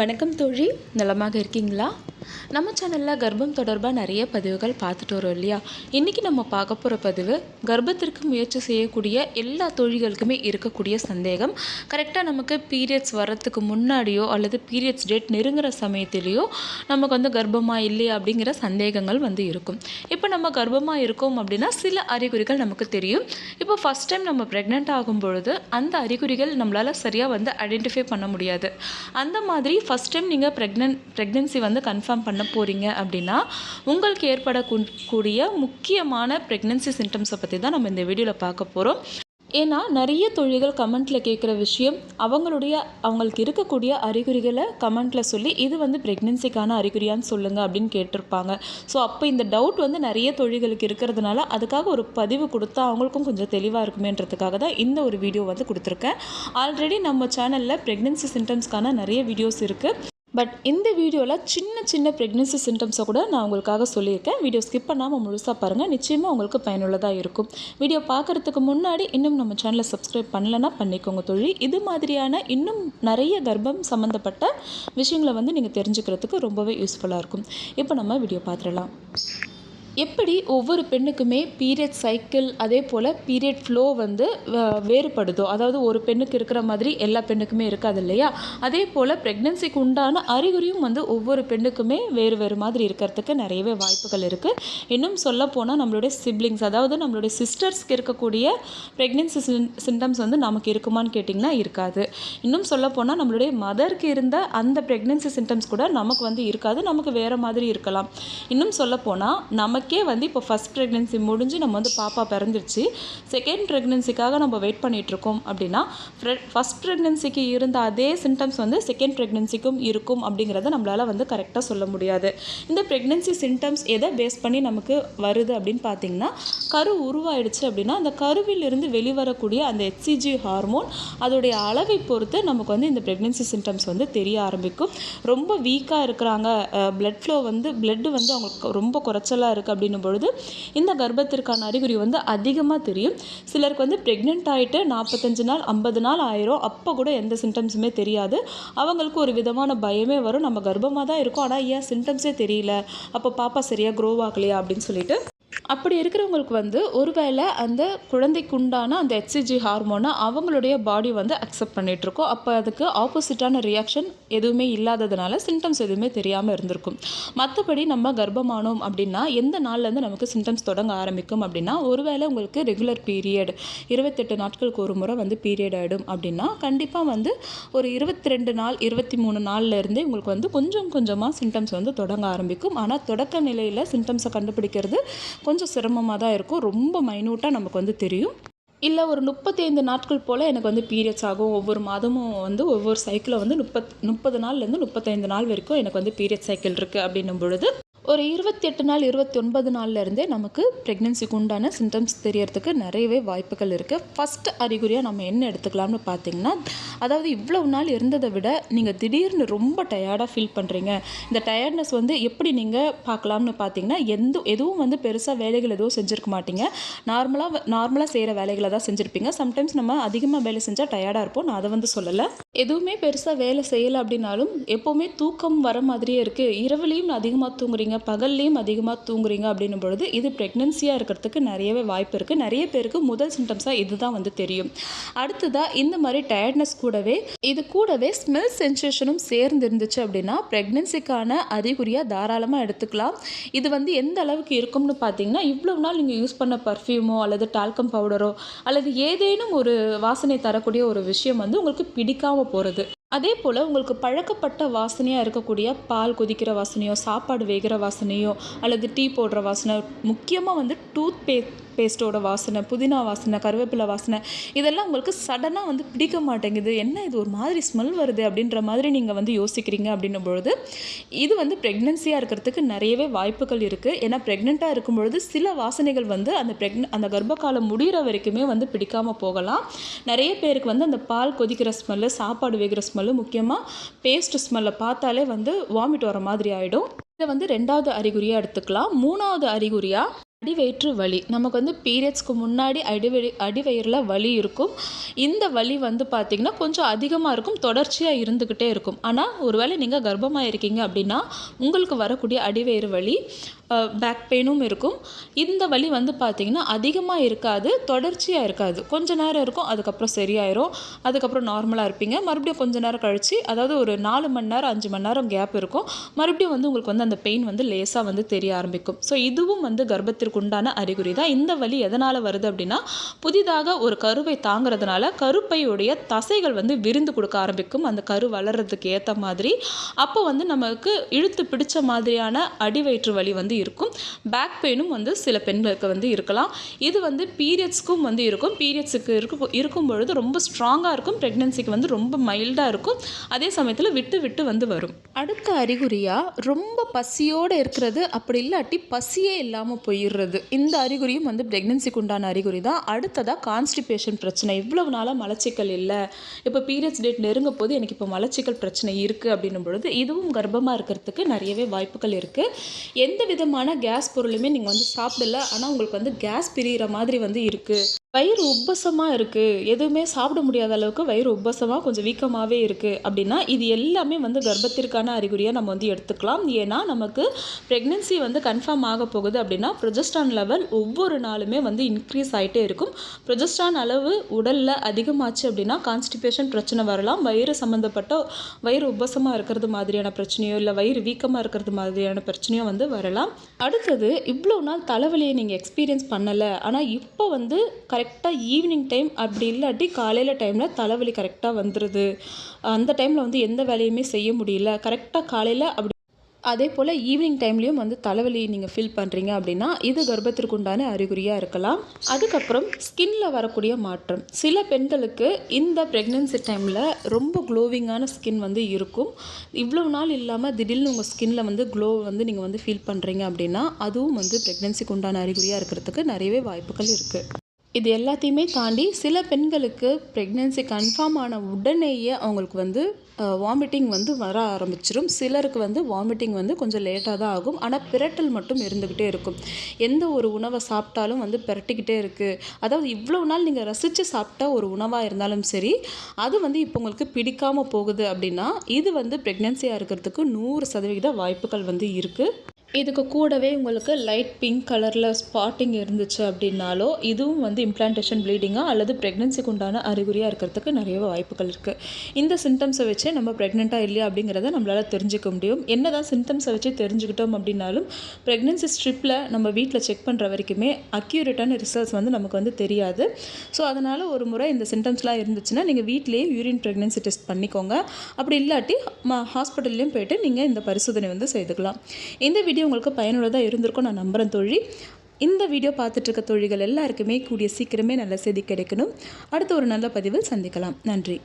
வணக்கம் தோழி. நலமாக இருக்கீங்களா? நம்ம சேனலில் கர்ப்பம் தொடர்பாக நிறைய பதிவுகள் பார்த்துட்டு வரோம் இல்லையா? இன்றைக்கி நம்ம பார்க்க போகிற பதிவு கர்ப்பத்திற்கு முயற்சி செய்யக்கூடிய எல்லா தோழிகளுக்குமே இருக்கக்கூடிய சந்தேகம். கரெக்டாக நமக்கு பீரியட்ஸ் வர்றதுக்கு முன்னாடியோ அல்லது பீரியட்ஸ் டேட் நெருங்குற சமயத்திலேயோ நமக்கு வந்து கர்ப்பமாக இல்லையா அப்படிங்கிற சந்தேகங்கள் வந்து இருக்கும். இப்போ நம்ம கர்ப்பமாக இருக்கோம் அப்படின்னா சில அறிகுறிகள் நமக்கு தெரியும். இப்போ ஃபஸ்ட் டைம் நம்ம ப்ரெக்னென்ட் ஆகும் பொழுது அந்த அறிகுறிகள் நம்மளால் சரியாக வந்து ஐடென்டிஃபை பண்ண முடியாது. அந்த மாதிரி ஃபஸ்ட் டைம் நீங்கள் ப்ரெக்னென்ட் ப்ரெக்னென்சி வந்து கன்ஃபார்ம் பண்ண போகிறீங்க அப்படின்னா உங்களுக்கு ஏற்படக்கூடிய முக்கியமான ப்ரெக்னென்சி சிம்டம்ஸை பற்றி தான் நம்ம இந்த வீடியோவில் பார்க்க போகிறோம் ஏன்னா நிறைய தொழில்கள் கமெண்ட்டில் கேட்குற விஷயம் அவங்களுடைய அவங்களுக்கு இருக்கக்கூடிய அறிகுறிகளை கமெண்ட்டில் சொல்லி இது வந்து ப்ரெக்னென்சிக்கான அறிகுறியான்னு சொல்லுங்கள் அப்படின்னு கேட்டிருப்பாங்க. ஸோ அப்போ இந்த டவுட் வந்து நிறைய தொழில்களுக்கு இருக்கிறதுனால அதுக்காக ஒரு பதிவு கொடுத்தா அவங்களுக்கும் கொஞ்சம் தெளிவாக இருக்குமேன்றதுக்காக தான் இந்த ஒரு வீடியோ வந்து கொடுத்துருக்கேன். ஆல்ரெடி நம்ம சேனலில் ப்ரெக்னென்சி சிம்டம்ஸ்க்கான நிறைய வீடியோஸ் இருக்குது பட் இந்த வீடியோவில் சின்ன சின்ன ப்ரெக்னென்சி சிம்டம்ஸை கூட நான் உங்களுக்காக சொல்லியிருக்கேன். வீடியோ ஸ்கிப் பண்ணாமல் முழுசாக பாருங்கள் நிச்சயமாக உங்களுக்கு பயனுள்ளதாக இருக்கும். வீடியோ பார்க்குறதுக்கு முன்னாடி இன்னும் நம்ம சேனலை சப்ஸ்கிரைப் பண்ணலன்னா பண்ணிக்கோங்க தொழில் இது மாதிரியான இன்னும் நிறைய கர்ப்பம் சம்மந்தப்பட்ட விஷயங்களை வந்து நீங்கள் தெரிஞ்சுக்கிறதுக்கு ரொம்பவே யூஸ்ஃபுல்லாக இருக்கும். இப்போ நம்ம வீடியோ பார்த்துடலாம். எப்படி ஒவ்வொரு பெண்ணுக்குமே பீரியட் சைக்கிள் அதே போல் பீரியட் ஃப்ளோ வந்து வேறுபடுதோ? அதாவது ஒரு பெண்ணுக்கு இருக்கிற மாதிரி எல்லா பெண்ணுக்குமே இருக்காது இல்லையா? அதே போல் ப்ரெக்னென்சிக்கு உண்டான அறிகுறியும் வந்து ஒவ்வொரு பெண்ணுக்குமே வேறு வேறு மாதிரி இருக்கிறதுக்கு நிறையவே வாய்ப்புகள் இருக்குது இன்னும் சொல்ல போனால் நம்மளுடைய சிப்ளிங்ஸ் அதாவது நம்மளுடைய சிஸ்டர்ஸ்க்கு இருக்கக்கூடிய ப்ரெக்னென்சி சிம்டம்ஸ் வந்து நமக்கு இருக்குமான்னு கேட்டிங்கன்னா இருக்காது. இன்னும் சொல்ல போனால் நம்மளுடைய மதருக்கு இருந்த அந்த ப்ரெக்னென்சி சிம்டம்ஸ் கூட நமக்கு வந்து இருக்காது நமக்கு வேறு மாதிரி இருக்கலாம். இன்னும் சொல்ல போனால் நமக்கு நமக்கே வந்து இப்போ ஃபஸ்ட் ப்ரெக்னென்சி முடிஞ்சு நம்ம வந்து பாப்பா பிறந்துருச்சு. செகண்ட் ப்ரெக்னென்சிக்காக நம்ம வெயிட் பண்ணிகிட்ருக்கோம் அப்படின்னா ஃபஸ்ட் ப்ரெக்னென்சிக்கு இருந்த அதே சிம்டம்ஸ் வந்து செகண்ட் ப்ரெக்னென்சிக்கும் இருக்கும் அப்படிங்கிறத நம்மளால் வந்து கரெக்டாக சொல்ல முடியாது. இந்த ப்ரெக்னென்சி சிம்டம்ஸ் எதை பேஸ் பண்ணி நமக்கு வருது அப்படின்னு பார்த்தீங்கன்னா கரு உருவாயிடுச்சு அப்படின்னா அந்த கருவிலிருந்து வெளிவரக்கூடிய அந்த ஹெச்சிஜி ஹார்மோன் அதோடைய அளவை பொறுத்து நமக்கு வந்து இந்த ப்ரெக்னென்சி சிம்டம்ஸ் வந்து தெரிய ஆரம்பிக்கும். ரொம்ப வீக்காக இருக்கிறாங்க ப்ளட் ஃப்ளோ வந்து பிளட்டு வந்து அவங்களுக்கு ரொம்ப குறைச்சலாக இருக்குது அப்படின்னும் பொழுது இந்த கர்ப்பத்திற்கான அறிகுறி வந்து அதிகமாக தெரியும். சிலருக்கு வந்து ப்ரெக்னென்ட் ஆகிட்டு நாற்பத்தஞ்சு நாள் ஐம்பது நாள் ஆயிரும். அப்போ கூட எந்த சிம்டம்ஸுமே தெரியாது. அவங்களுக்கு ஒரு விதமான பயமே வரும். நம்ம கர்ப்பமாக தான் இருக்கோம். ஆனால் ஏன் சிம்டம்ஸே தெரியல? அப்போ பாப்பா சரியாக க்ரோ ஆகலையா? அப்படின்னு சொல்லிட்டு அப்படி இருக்கிறவங்களுக்கு வந்து ஒருவேளை அந்த குழந்தைக்கு உண்டான அந்த ஹெச்சிஜி ஹார்மோனை அவங்களுடைய பாடி வந்து அக்செப்ட் பண்ணிகிட்ருக்கோம் அப்போ அதுக்கு ஆப்போசிட்டான ரியாக்ஷன் எதுவுமே இல்லாததுனால சிம்டம்ஸ் எதுவுமே தெரியாமல் இருந்திருக்கும். மற்றபடி நம்ம கர்ப்பமானோம் அப்படின்னா எந்த நாள்லேருந்து நமக்கு சிம்டம்ஸ் தொடங்க ஆரம்பிக்கும் அப்படின்னா ஒருவேளை உங்களுக்கு ரெகுலர் பீரியட் இருபத்தெட்டு நாட்களுக்கு ஒரு முறை வந்து பீரியட் ஆகிடும் அப்படின்னா கண்டிப்பாக வந்து ஒரு இருபத்தி ரெண்டு நாள் இருபத்தி மூணு நாள்லேருந்தே உங்களுக்கு வந்து கொஞ்சம் கொஞ்சமாக சிம்டம்ஸ் வந்து தொடங்க ஆரம்பிக்கும். ஆனால் தொடக்க நிலையில் சிம்டம்ஸை கண்டுபிடிக்கிறது கொஞ்சம் சிரமமாக தான் இருக்கும். ரொம்ப மைனூட்டாக நமக்கு வந்து தெரியும். இல்லை ஒரு முப்பத்தைந்து நாட்கள் போல் எனக்கு வந்து பீரியட்ஸ் ஆகும். ஒவ்வொரு மாதமும் வந்து ஒவ்வொரு சைக்கிளில் வந்து முப்பத் முப்பது நாள்லேருந்து முப்பத்தைந்து நாள் வரைக்கும் எனக்கு வந்து பீரியட் சைக்கிள் இருக்குது அப்படின்னும் பொழுது ஒரு இருபத்தி எட்டு நாள் இருபத்தி ஒன்பது நாள்லேருந்தே நமக்கு ப்ரெக்னென்சிக்கு உண்டான சிம்டம்ஸ் தெரியறதுக்கு நிறையவே வாய்ப்புகள் இருக்குது ஃபஸ்ட் அறிகுறியாக நம்ம என்ன எடுத்துக்கலாம்னு பார்த்தீங்கன்னா அதாவது இவ்வளவு நாள் இருந்ததை விட நீங்கள் திடீர்னு ரொம்ப டயர்டாக ஃபீல் பண்ணுறீங்க இந்த டயர்ட்னஸ் வந்து எப்படி நீங்கள் பார்க்கலாம்னு பார்த்தீங்கன்னா எந்த எதுவும் வந்து பெருசாக வேலைகள் எதுவும் செஞ்சுருக்க மாட்டீங்க. நார்மலாக நார்மலாக செய்கிற வேலைகளை தான் செஞ்சுருப்பீங்க. சம்டைம்ஸ் நம்ம அதிகமாக வேலை செஞ்சால் டயர்டாக இருப்போம். நான் அதை வந்து சொல்லலை. எதுவுமே பெருசாக வேலை செய்யலை அப்படின்னாலும் எப்போவுமே தூக்கம் வர மாதிரியே இருக்குது இரவுலேயும் அதிகமாக தூங்குறீங்க. தூங்குறீங்க பகல்லையும் அதிகமாக தூங்குறீங்க அப்படின்னும் பொழுது இது ப்ரெக்னென்சியாக இருக்கிறதுக்கு நிறையவே வாய்ப்பு இருக்குது நிறைய பேருக்கு முதல் சிம்டம்ஸாக இதுதான் வந்து தெரியும். அடுத்ததாக இந்த மாதிரி டயர்ட்னஸ் கூடவே இது கூடவே ஸ்மெல் சென்சேஷனும் சேர்ந்து இருந்துச்சு அப்படின்னா ப்ரெக்னென்சிக்கான அறிகுறியாக தாராளமாக எடுத்துக்கலாம். இது வந்து எந்த அளவுக்கு இருக்கும்னு பார்த்தீங்கன்னா இவ்வளோ நாள் நீங்கள் யூஸ் பண்ண பர்ஃப்யூமோ அல்லது டால்கம் பவுடரோ அல்லது ஏதேனும் ஒரு வாசனை தரக்கூடிய ஒரு விஷயம் வந்து உங்களுக்கு பிடிக்காமல் போகிறது அதே போல் உங்களுக்கு பழக்கப்பட்ட வாசனையாக இருக்கக்கூடிய பால் கொதிக்கிற வாசனையோ சாப்பாடு வேகிற வாசனையோ அல்லது டீ போடுற வாசனை முக்கியமாக வந்து டூத் பேஸ்ட் பேஸ்ட்டோட வாசனை புதினா வாசனை கருவேப்பிலை வாசனை இதெல்லாம் உங்களுக்கு சடனாக வந்து பிடிக்க மாட்டேங்குது. என்ன இது ஒரு மாதிரி ஸ்மெல் வருது அப்படின்ற மாதிரி நீங்கள் வந்து யோசிக்கிறீங்க அப்படின்னும் பொழுது இது வந்து ப்ரெக்னென்சியாக இருக்கிறதுக்கு நிறையவே வாய்ப்புகள் இருக்குது ஏன்னா ப்ரெக்னெண்ட்டாக இருக்கும் பொழுது சில வாசனைகள் வந்து அந்த ப்ரெக்ன அந்த கர்ப்பகாலம் முடிகிற வரைக்குமே வந்து பிடிக்காமல் போகலாம். நிறைய பேருக்கு வந்து அந்த பால் கொதிக்கிற ஸ்மெல்லு சாப்பாடு வேகிற ஸ்மெல்லு முக்கியமாக பேஸ்ட் ஸ்மெல்லை பார்த்தாலே வந்து வாமிட் வர மாதிரி ஆகிடும் இதை வந்து ரெண்டாவது அறிகுறியாக எடுத்துக்கலாம். மூணாவது அறிகுறியாக அடிவயிற்று வலி. நமக்கு வந்து பீரியட்ஸ்க்கு முன்னாடி அடிவயி அடிவயிறில் வலி இருக்கும். இந்த வலி வந்து பார்த்திங்கன்னா கொஞ்சம் அதிகமாக இருக்கும் தொடர்ச்சியாக இருந்துக்கிட்டே இருக்கும். ஆனால் ஒருவேளை நீங்கள் கர்ப்பமாக இருக்கீங்க அப்படின்னா உங்களுக்கு வரக்கூடிய அடிவயிறு வலி பேக் பெயினும் இருக்கும். இந்த வலி வந்து பார்த்திங்கன்னா அதிகமாக இருக்காது தொடர்ச்சியாக இருக்காது. கொஞ்ச நேரம் இருக்கும் அதுக்கப்புறம் சரியாயிரும். அதுக்கப்புறம் நார்மலாக இருப்பீங்க. மறுபடியும் கொஞ்ச நேரம் கழித்து அதாவது ஒரு நாலு மணி நேரம் அஞ்சு மணி நேரம் கேப் இருக்கும். மறுபடியும் வந்து உங்களுக்கு வந்து அந்த பெயின் வந்து லேசாக வந்து தெரிய ஆரம்பிக்கும். ஸோ இதுவும் வந்து கர்ப்பத்திற்கு உண்டான அறிகுறி தான். இந்த வலி எதனால் வருது அப்படின்னா புதிதாக ஒரு கருவை தாங்கிறதுனால கருப்பையுடைய தசைகள் வந்து விரிந்து கொடுக்க ஆரம்பிக்கும். அந்த கரு வளர்கிறதுக்கு ஏற்ற மாதிரி. அப்போ வந்து நமக்கு இழுத்து பிடிச்ச மாதிரியான அடிவயிற்று வலி வந்து இருக்கும். பேக் பெயினும் வந்து சில பெண்களுக்கு வந்து இருக்கலாம். இது வந்து பீரியட்ஸ்க்கும் வந்து இருக்கும். பீரியட்ஸுக்கு இருக்கும் இருக்கும் பொழுது ரொம்ப ஸ்ட்ராங்காக இருக்கும். ப்ரெக்னென்சிக்கு வந்து ரொம்ப மைல்டாக இருக்கும். அதே சமயத்தில் விட்டு விட்டு வந்து வரும். அடுத்த அறிகுறியாக ரொம்ப பசியோடு இருக்கிறது அப்படி இல்லாட்டி பசியே இல்லாமல் போயிடுறது. இந்த அறிகுறியும் வந்து ப்ரெக்னென்சிக்கு உண்டான அறிகுறி தான் அடுத்ததாக கான்ஸ்டிபேஷன் பிரச்சனை. இவ்வளவு நாளாக மலச்சிக்கல் இல்லை. இப்போ பீரியட்ஸ் டேட் நெருங்க போது எனக்கு இப்போ மலச்சிக்கல் பிரச்சனை இருக்குது அப்படின்னும் பொழுது இதுவும் கர்ப்பமாக இருக்கிறதுக்கு நிறையவே வாய்ப்புகள் இருக்குது எந்த விதமான கேஸ் பொருளுமே நீங்கள் வந்து சாப்பிடல. ஆனால் உங்களுக்கு வந்து கேஸ் பிரிகிற மாதிரி வந்து இருக்குது வயிறு உப்பசமாக இருக்குது எதுவுமே சாப்பிட முடியாத அளவுக்கு வயிறு உப்பசமாக கொஞ்சம் வீக்கமாகவே இருக்குது அப்படின்னா இது எல்லாமே வந்து கர்ப்பத்திற்கான அறிகுறியாக நம்ம வந்து எடுத்துக்கலாம். ஏன்னா நமக்கு ப்ரெக்னென்சி வந்து கன்ஃபார்ம் ஆக போகுது அப்படின்னா ப்ரொஜஸ்டான் லெவல் ஒவ்வொரு நாளுமே வந்து இன்க்ரீஸ் ஆகிட்டே இருக்கும். ப்ரொஜஸ்டான் அளவு உடலில் அதிகமாச்சு அப்படின்னா கான்ஸ்டிபேஷன் பிரச்சனை வரலாம். வயிறு சம்மந்தப்பட்ட வயிறு உப்பசமாக இருக்கிறது மாதிரியான பிரச்சனையோ இல்லை வயிறு வீக்கமாக இருக்கிறது மாதிரியான பிரச்சனையோ வந்து வரலாம். அடுத்தது இவ்வளோ நாள் தலைவலியை நீங்கள் எக்ஸ்பீரியன்ஸ் பண்ணலை. ஆனால் இப்போ வந்து கரெக்டாக ஈவினிங் டைம் அப்படி இல்லாட்டி காலையில் டைமில் தலைவலி கரெக்டாக வந்துடுது அந்த டைமில் வந்து எந்த வேலையுமே செய்ய முடியல. கரெக்டாக காலையில் அப்படி அதே போல் ஈவினிங் டைம்லேயும் வந்து தலைவலி நீங்கள் ஃபீல் பண்ணுறீங்க அப்படின்னா இது கர்ப்பத்திற்கு உண்டான அறிகுறியாக இருக்கலாம். அதுக்கப்புறம் ஸ்கின்ல வரக்கூடிய மாற்றம். சில பெண்களுக்கு இந்த ப்ரெக்னென்சி டைமில் ரொம்ப க்ளோவிங்கான ஸ்கின் வந்து இருக்கும். இவ்வளோ நாள் இல்லாமல் திடீர்னு உங்கள் ஸ்கின்ல வந்து க்ளோ வந்து நீங்கள் வந்து ஃபீல் பண்ணுறீங்க அப்படின்னா அதுவும் வந்து ப்ரெக்னென்சிக்கு உண்டான அறிகுறியாக இருக்கிறதுக்கு நிறையவே வாய்ப்புகள் இருக்குது இது எல்லாத்தையுமே தாண்டி சில பெண்களுக்கு ப்ரெக்னென்சி கன்ஃபார்ம் ஆன உடனேயே அவங்களுக்கு வந்து வாமிட்டிங் வந்து வர ஆரம்பிச்சிடும் சிலருக்கு வந்து வாமிட்டிங் வந்து கொஞ்சம் லேட்டாக தான் ஆகும். ஆனால் பிரட்டல் மட்டும் இருந்துக்கிட்டே இருக்கும். எந்த ஒரு உணவை சாப்பிட்டாலும் வந்து பிரட்டிக்கிட்டே இருக்குது அதாவது இவ்வளோ நாள் நீங்கள் ரசித்து சாப்பிட்டா ஒரு உணவாக இருந்தாலும் சரி அது வந்து இப்போ உங்களுக்கு பிடிக்காமல் போகுது அப்படின்னா இது வந்து ப்ரெக்னென்சியாக இருக்கிறதுக்கு நூறு சதவிகித வாய்ப்புகள் வந்து இருக்குது இதுக்கு கூடவே உங்களுக்கு லைட் பிங்க் கலரில் ஸ்பாட்டிங் இருந்துச்சு அப்படின்னாலோ இதுவும் வந்து இம்ப்ளான்டேஷன் ப்ளீடிங்காக அல்லது ப்ரெக்னென்சிக்கு உண்டான அறிகுறியாக இருக்கிறதுக்கு நிறைய வாய்ப்புகள் இருக்குது இந்த சிம்டம்ஸை வச்சே நம்ம ப்ரெக்னெண்ட்டாக இல்லையா அப்படிங்கிறத நம்மளால் தெரிஞ்சுக்க முடியும். என்ன தான் சிம்டம்ஸை வச்சு தெரிஞ்சுக்கிட்டோம் அப்படின்னாலும் ப்ரெக்னென்சி ஸ்ட்ரிப்பில் நம்ம வீட்டில் செக் பண்ணுற வரைக்குமே அக்யூரேட்டான ரிசல்ட்ஸ் வந்து நமக்கு வந்து தெரியாது. ஸோ அதனால் ஒரு முறை இந்த சிம்டம்ஸ்லாம் இருந்துச்சுன்னா நீங்கள் வீட்லேயே யூரின் ப்ரெக்னென்சி டெஸ்ட் பண்ணிக்கோங்க. அப்படி இல்லாட்டி ஹாஸ்பிட்டல்லையும் போயிட்டு நீங்கள் இந்த பரிசோதனை வந்து செய்துக்கலாம். இந்த வீடியோ வீடியோ உங்களுக்கு பயனுள்ளதாக இருந்திருக்கும் நான் நம்புகிறேன் தோழி. இந்த வீடியோ பார்த்துட்ருக்க தொழில்கள் எல்லாருக்குமே கூடிய சீக்கிரமே நல்ல செய்தி கிடைக்கணும். அடுத்த ஒரு நல்ல பதிவில் சந்திக்கலாம். நன்றி.